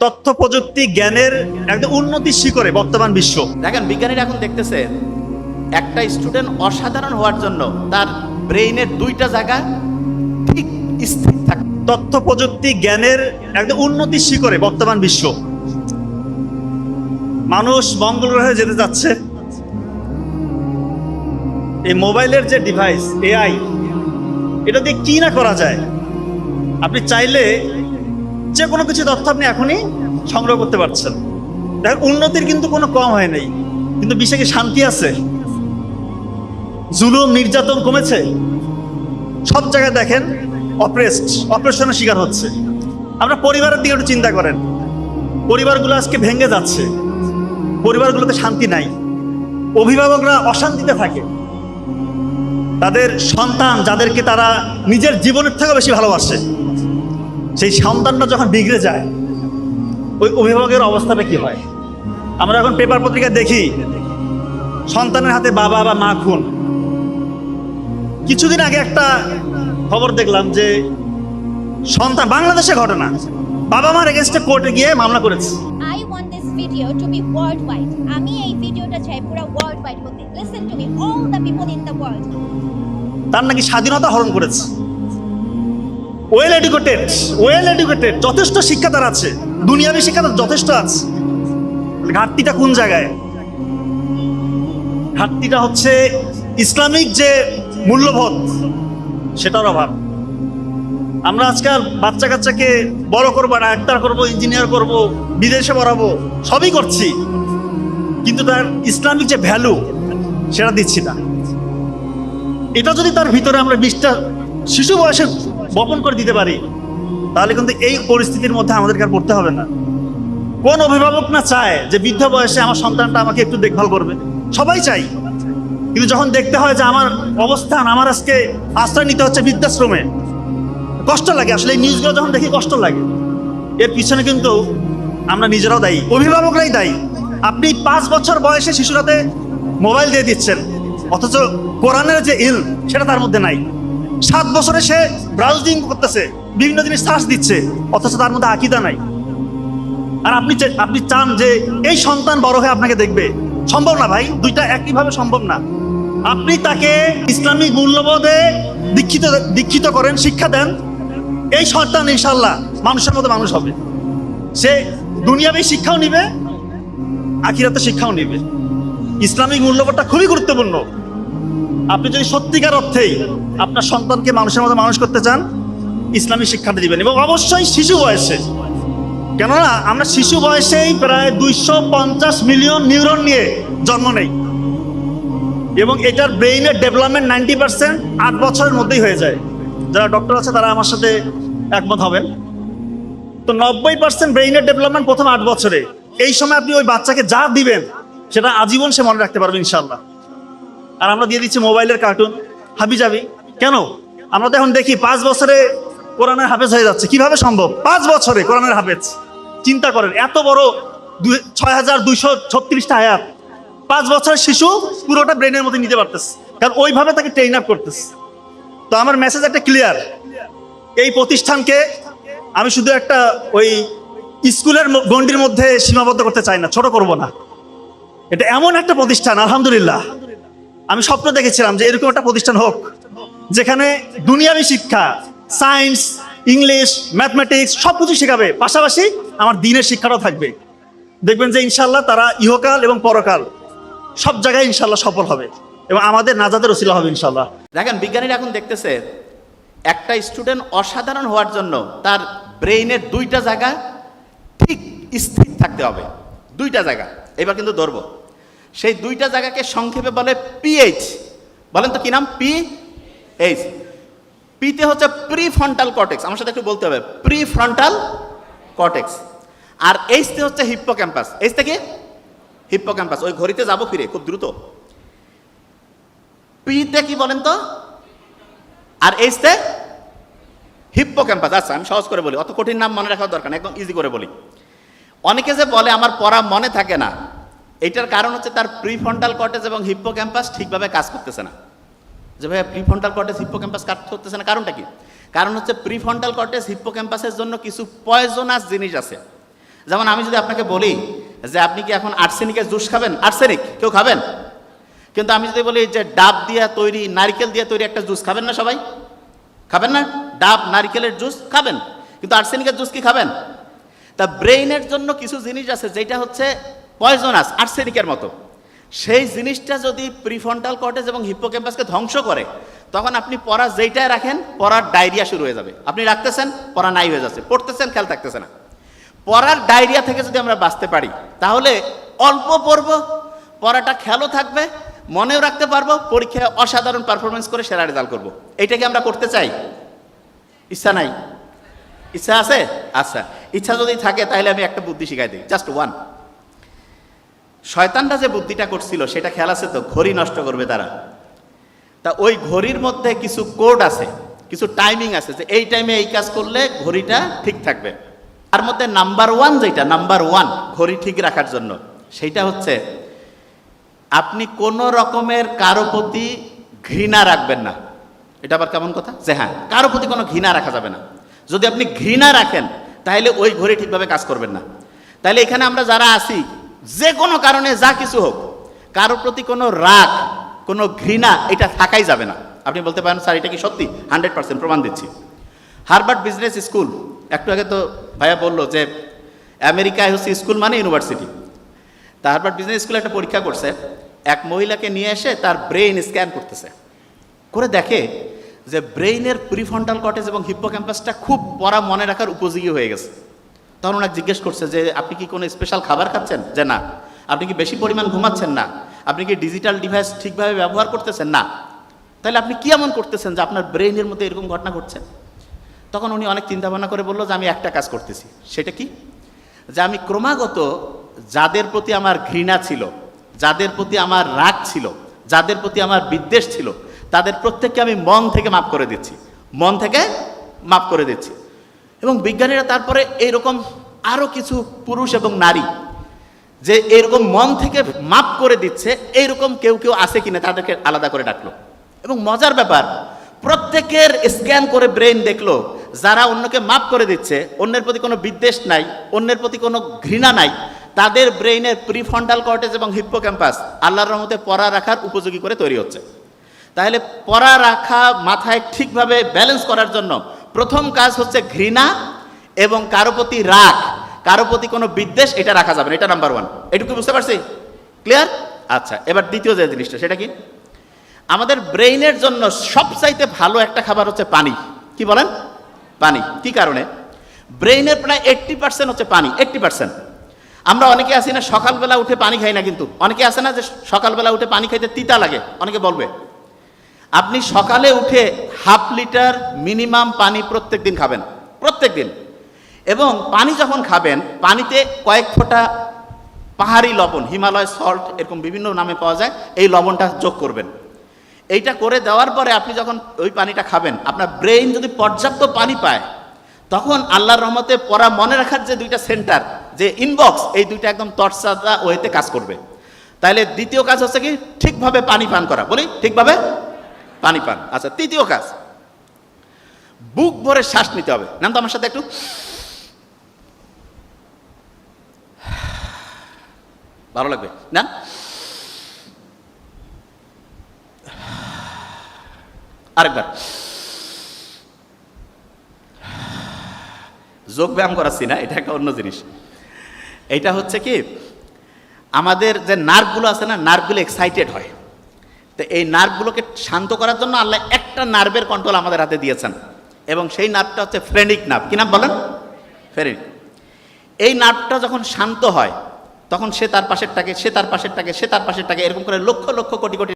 তথ্য প্রযুক্তি জ্ঞানের একদম উন্নতি শিখরে বর্তমান বিশ্ব। দেখেন বিজ্ঞানীরা এখন দেখতেছে একটা স্টুডেন্ট অসাধারণ হওয়ার জন্য তার ব্রেইনের দুইটা জায়গা ঠিক স্থির থাকে। তথ্য প্রযুক্তি জ্ঞানের একদম উন্নতি শিখরে বর্তমান বিশ্ব। মানুষ মঙ্গল গ্রহে যেতে যাচ্ছে। এই মোবাইলের যে ডিভাইস এআই এটা দিয়ে কি না করা যায়? আপনি চাইলে যে কোনো কিছু তথ্য আপনি এখনই সংগ্রহ করতে পারছেন। দেখেন, উন্নতির কিন্তু কোনো কম হয় নাই। কিন্তু বিশ্বে কি শান্তি আছে? জুলুম, নির্যাতন কমেছে। সব জায়গায় দেখেন অপ্রেসড অপারেশনের শিকার হচ্ছে। আমরা পরিবারের দিকে একটু চিন্তা করেন। পরিবারগুলো আজকে ভেঙে যাচ্ছে। পরিবারগুলোতে শান্তি নাই। অভিভাবকরা অশান্তিতে থাকে। তাদের সন্তান যাদেরকে তারা নিজের জীবনের থেকেও বেশি ভালোবাসে। সেই সন্তানটা যখন বিগড়ে যায় ওই অভিভাবকের অবস্থাটা কি হয়? আমরা এখন পেপার পত্রিকা দেখি সন্তানের হাতে বাবা বা মা খুন। কিছুদিন আগে একটা খবর দেখলাম যে সন্তান বাংলাদেশে ঘটনা। বাবা মার এগেনস্টে কোর্টে গিয়ে মামলা করেছে। This video to be worldwide. আমি এই ভিডিওটা চাই পুরো worldwide হতে listen to me all the people in the world তার নাকি স্বাধীনতা হরণ করেছে। ওয়েল এডুকেটেড ওয়েল এডুকেটেড যথেষ্ট শিক্ষা তার আছে। দুনিয়াবী শিক্ষা তার যথেষ্ট আছে। ঘাটতিটা কোন জায়গায়? ঘাটতিটা হচ্ছে ইসলামিক যে মূল্যবোধ, সেটার অভাব। আমরা আজকাল বাচ্চা কাচ্চাকে বড় করব ডাক্তার করব ইঞ্জিনিয়ার করব, বিদেশে পড়াবো, সবই করছি। কিন্তু তার ইসলামিক যে ভ্যালু সেটা দিচ্ছি না। এটা যদি তার ভিতরে আমরা বিশটা শিশু বয়সে বপন করে দিতে পারি, তাহলে কিন্তু এই পরিস্থিতির মধ্যে আমাদেরকে আর পড়তে হবে না। কোন অভিভাবক না চায় যে বৃদ্ধ বয়সে আমার সন্তানটা আমাকে একটু দেখভাল করবে। সবাই চাই কিন্তু যখন দেখতে হয় যে আমার অবস্থান, আমার আজকে আশ্রয় নিতে হচ্ছে বৃদ্ধাশ্রমে, কষ্ট লাগে। আসলে এই নিউজগুলো যখন দেখি কষ্ট লাগে। এর পিছনে কিন্তু আমরা নিজেরাও দায়ী, অভিভাবকরাই দায়ী। আপনি পাঁচ বছর বয়সে শিশুরাতে মোবাইল দিয়ে দিচ্ছেন, অথচ কোরআনের যে ইল সেটা তার মধ্যে নাই। সাত বছরে সে ব্রাউজিং করতেছে, বিভিন্ন জিনিস সার্চ দিচ্ছে, অথচ তার মধ্যে আকিদা নাই। আর আপনি আপনি চান যে এই সন্তান বড় হয়ে আপনাকে দেখবে। সম্ভব না ভাই, দুইটা একইভাবে সম্ভব না। আপনি তাকে ইসলামিক মূল্যবোধে দীক্ষিত দীক্ষিত করেন, শিক্ষা দেন। এই সন্তান ইনশাল্লাহ মানুষের মতো মানুষ হবে। সে দুনিয়াবী শিক্ষাও নিবে, আখিরাতে শিক্ষাও নিবে। ইসলামিক মূল্যবোধটা খুবই গুরুত্বপূর্ণ। আপনি যদি সত্যিকার অর্থেই আপনার সন্তানকে মানুষের মতো মানুষ করতে চান, ইসলামী শিক্ষাটা দিবেন এবং অবশ্যই শিশু বয়সে। কেননা আমরা শিশু বয়সেই প্রায় দুইশো পঞ্চাশ মিলিয়ন নিউরন নিয়ে জন্ম নেই। এবং এটার ব্রেইনের ডেভেলপমেন্ট নাইনটি পার্সেন্ট আট বছরের মধ্যেই হয়ে যায়। যারা ডক্টর আছে, তারা আমার সাথে একমত হবেন। তো নব্বই পার্সেন্ট ব্রেইনের ডেভেলপমেন্ট প্রথম আট বছরে। এই সময় আপনি ওই বাচ্চাকে যা দিবেন, সেটা আজীবন সে মনে রাখতে পারবে ইনশাল্লাহ আর আমরা দিয়ে দিচ্ছি মোবাইলের কার্টুন হাবি যাবি? কেন? আমরা তো এখন দেখি পাঁচ বছরে কোরআনের হাফেজ হয়ে যাচ্ছে। কীভাবে সম্ভব? পাঁচ বছরে কোরআনের হাফেজ। চিন্তা করেন, এত বড় ছয় হাজার দুইশো ছত্রিশটা আয়াত। পাঁচ বছরের শিশু পুরোটা ব্রেনের মধ্যে নিতে পারতেছে। কারণ ওইভাবে তাকে ট্রেন আপ করতেছে। তো আমার মেসেজ একটা ক্লিয়ার এই প্রতিষ্ঠানকে আমি শুধু একটা ওই স্কুলের গণ্ডির মধ্যে সীমাবদ্ধ করতে চাই না, ছোট করব না। এটা এমন একটা প্রতিষ্ঠান, আলহামদুলিল্লাহ। আমি স্বপ্ন দেখেছিলাম যে এরকম একটা প্রতিষ্ঠান হোক, যেখানে দুনিয়াবী শিক্ষা সায়েন্স ইংলিশ ম্যাথমেটিক্স সব কিছু শেখাবে। পাশাপাশি আমার দিনের শিক্ষাটাও থাকবে। দেখবেন যে ইনশাল্লাহ তারা ইহকাল এবং পরকাল সব জায়গায় ইনশাল্লাহ সফল হবে এবং আমাদের নাজাদের ওসিলা হবে ইনশাল্লাহ দেখেন, বিজ্ঞানীরা এখন দেখতেছে, একটা স্টুডেন্ট অসাধারণ হওয়ার জন্য তার ব্রেইনের দুইটা জায়গা ঠিক স্থির থাকতে হবে। দুইটা জায়গা। এবার কিন্তু ধরবো। সেই দুইটা জায়গাকে সংক্ষেপে বলে পিএইচ বলেন তো কি নাম? পি এইচ পিতে হচ্ছে প্রি ফ্রন্টাল কটেক্স আমার সাথে একটু বলতে হবে। প্রি ফ্রন্টাল কর্টেক্স আর এইচতে হচ্ছে হিপ্পো ক্যাম্পাস এইচ থেকে হিপ্পো ক্যাম্পাস ওই ঘড়িতে যাব ফিরে, খুব দ্রুত। পিতে কি বলেন তো? আর এইচতে হিপ্পো ক্যাম্পাস আচ্ছা আমি সহজ করে বলি। অত কঠিন নাম মনে রাখার দরকার একদম ইজি করে বলি। অনেকে যে বলে, আমার পড়া মনে থাকে না। এটার কারণ হচ্ছে তার প্রিফ্রন্টাল কটেজ এবং হিপ্পো ক্যাম্পাস ঠিকভাবে কাজ করতেছে না। যে ভাইয়া, প্রিফ্রন্টাল কর্টেজ হিপ্পো ক্যাম্পাস কাজ করতেছে না, কারণটা কি? কারণ হচ্ছে প্রিফ্রন্টাল কটেজ হিপ্পো ক্যাম্পাসের জন্য কিছু পয়জনাস জিনিস আছে। যেমন আমি যদি আপনাকে বলি যে আপনি কি এখন আর্সেনিকের জুস খাবেন? আর্সেনিক, কেউ খাবেন? কিন্তু আমি যদি বলি যে ডাব দিয়ে তৈরি, নারকেল দিয়ে তৈরি একটা জুস খাবেন না সবাই? খাবেন না? ডাব, নারকেলের জুস খাবেন। কিন্তু আর্সেনিকের জুস কি খাবেন? তা ব্রেইনের জন্য কিছু জিনিস আছে, যেটা হচ্ছে পয়জনাস আর্সেনিকের মতো। সেই জিনিসটা যদি প্রিফন্টাল কর্টেজ এবং হিপ্পোক্যাম্পাসকে ধ্বংস করে, তখন আপনি পড়া যেইটাই রাখেন, পড়ার ডায়রিয়া শুরু হয়ে যাবে। আপনি রাখতেছেন, পড়া নাই হয়ে যাচ্ছে। পড়তেছেন, খেয়াল থাকতেছে না। পড়ার ডায়রিয়া থেকে যদি আমরা বাঁচতে পারি, তাহলে অল্প পড়ব, পড়াটা খেয়ালও থাকবে, মনেও রাখতে পারব, পরীক্ষায় অসাধারণ পারফরমেন্স করে সেরা রেজাল্ট করব। এইটা কি আমরা করতে চাই? ইচ্ছা নাই? ইচ্ছা আছে? আচ্ছা। ইচ্ছা যদি থাকে, তাহলে আমি একটা বুদ্ধি শিখাই দিই। জাস্ট ওয়ান শয়তানরা যে বুদ্ধিটা করছিল, সেটা খেয়াল আছে তো? ঘড়ি নষ্ট করবে তারা। তা ওই ঘড়ির মধ্যে কিছু কোড আছে, কিছু টাইমিং আছে যে এই টাইমে এই কাজ করলে ঘড়িটা ঠিক থাকবে। তার মধ্যে নাম্বার ওয়ান যেটা নাম্বার ওয়ান ঘড়ি ঠিক রাখার জন্য, সেইটা হচ্ছে আপনি কোনো রকমের কারও প্রতি ঘৃণা রাখবেন না। এটা আবার কেমন কথা? যে হ্যাঁ কারও প্রতি কোনো ঘৃণা রাখা যাবে না। যদি আপনি ঘৃণা রাখেন, তাহলে ওই ঘড়ি ঠিকভাবে কাজ করবেন না। তাহলে এখানে আমরা যারা আছি যে কোনো কারণে যা কিছু হোক কারোর প্রতি কোনো রাগ, কোনো ঘৃণা এটা থাকাই যাবে না। আপনি বলতে পারেন, স্যার, এটা কি সত্যি? হান্ড্রেড পার্সেন্ট প্রমাণ দিচ্ছি। হারবার্ড বিজনেস স্কুল, একটু আগে তো ভাইয়া বলল যে, আমেরিকায় হচ্ছে স্কুল মানে ইউনিভার্সিটি। তা হারবার্ড বিজনেস স্কুলে একটা পরীক্ষা করছে, এক মহিলাকে নিয়ে এসে তার ব্রেইন স্ক্যান করতেছে। করে দেখে যে ব্রেইনের প্রিফন্টাল কটেজ এবং হিপ্পো ক্যাম্পাসটা খুব পড়া মনে রাখার উপযোগী হয়ে গেছে। তখন ওনাকে জিজ্ঞেস করছে যে, আপনি কি কোনো স্পেশাল খাবার খাচ্ছেন? যে, না। আপনি কি বেশি পরিমাণ ঘুমাচ্ছেন? না। আপনি কি ডিজিটাল ডিভাইস ঠিকভাবে ব্যবহার করতেছেন? না। তাহলে আপনি কি এমন করতেছেন যে আপনার ব্রেনের মধ্যে এরকম ঘটনা ঘটছে? তখন উনি অনেক চিন্তা ভাবনা করে বলল যে, আমি একটা কাজ করতেছি। সেটা কি? যে, আমি ক্রমাগত যাদের প্রতি আমার ঘৃণা ছিল, যাদের প্রতি আমার রাগ ছিল, যাদের প্রতি আমার বিদ্বেষ ছিল, তাদের প্রত্যেককে আমি মন থেকে মাফ করে দিচ্ছি। মন থেকে মাফ করে দিচ্ছি। এবং বিজ্ঞানীরা তারপরে এইরকম আরও কিছু পুরুষ এবং নারী যে এরকম মন থেকে মাপ করে দিচ্ছে, এইরকম কেউ কেউ আছে কিনা তাদেরকে আলাদা করে ডাকলো। এবং মজার ব্যাপার, প্রত্যেকের স্ক্যান করে ব্রেন দেখল, যারা অন্যকে মাপ করে দিচ্ছে, অন্যের প্রতি কোনো বিদ্বেষ নাই, অন্যের প্রতি কোনো ঘৃণা নাই, তাদের ব্রেইনের প্রিফন্টাল কর্টেজ এবং হিপ্পো ক্যাম্পাস আল্লাহর রহমতে পড়া রাখার উপযোগী করে তৈরি হচ্ছে। তাহলে পড়া রাখা মাথায় ঠিকভাবে ব্যালেন্স করার জন্য প্রথম কাজ হচ্ছে ঘৃণা এবং কারও প্রতি রাগ। কারও প্রতি কোনো বিদ্বেষ, এটা রাখা যাবে না। এটা নাম্বার ওয়ান এটুকু বুঝতে পারছি? ক্লিয়ার আচ্ছা এবার দ্বিতীয় যে জিনিসটা, সেটা কি? আমাদের ব্রেইনের জন্য সবচাইতে ভালো একটা খাবার হচ্ছে পানি। কি বলেন? পানি। কি কারণে? ব্রেইনের প্রায় এইট্টি পার্সেন্ট হচ্ছে পানি। এইট্টি পার্সেন্ট আমরা অনেকে আসি না, সকালবেলা উঠে পানি খাই না কিন্তু। অনেকে আসে না যে সকালবেলা উঠে পানি খাইতে তিতা লাগে। অনেকে বলবে আপনি সকালে উঠে হাফ লিটার মিনিমাম পানি প্রত্যেক দিন খাবেন, প্রত্যেক দিন। এবং পানি যখন খাবেন, পানিতে কয়েক ফোঁটা পাহাড়ি লবণ, হিমালয় সল্ট, এরকম বিভিন্ন নামে পাওয়া যায়, এই লবণটা যোগ করবেন। এইটা করে দেওয়ার পরে আপনি যখন ওই পানিটা খাবেন, আপনার ব্রেইন যদি পর্যাপ্ত পানি পায়, তখন আল্লাহর রহমতে পড়া মনে রাখার যে দুইটা সেন্টার, যে ইনবক্স, এই দুইটা একদম তরসাদা ওয়েতে কাজ করবে। তাহলে দ্বিতীয় কাজ হচ্ছে কি, ঠিকভাবে পানি পান করা। বলি, ঠিকভাবে পানি পান। আচ্ছা তৃতীয় কাজ। বুক ভরে শ্বাস নিতে হবে। নাম তো আমার সাথে একটু। ভালো লাগবে? না? আরেকবার। যোগ ব্যায়াম করাচ্ছি না, এটা একটা অন্য জিনিস। এটা হচ্ছে কি, আমাদের যে নার্ভগুলো আছে না, নার্ভগুলো এক্সাইটেড হয়। তো এই নার্ভগুলোকে শান্ত করার জন্য আল্লাহ একটা নার্ভের কন্ট্রোল আমাদের হাতে দিয়েছেন। এবং সেই নার্ভটা হচ্ছে ফ্রেনিক নার্ভ কি নাম বলেন? ফ্রেনিক এই নার্ভটা যখন শান্ত হয়, তখন সে তার পাশের টাকে সে তার পাশের টাকে সে তার পাশের টাকে এরকম করে লক্ষ লক্ষ কোটি কোটি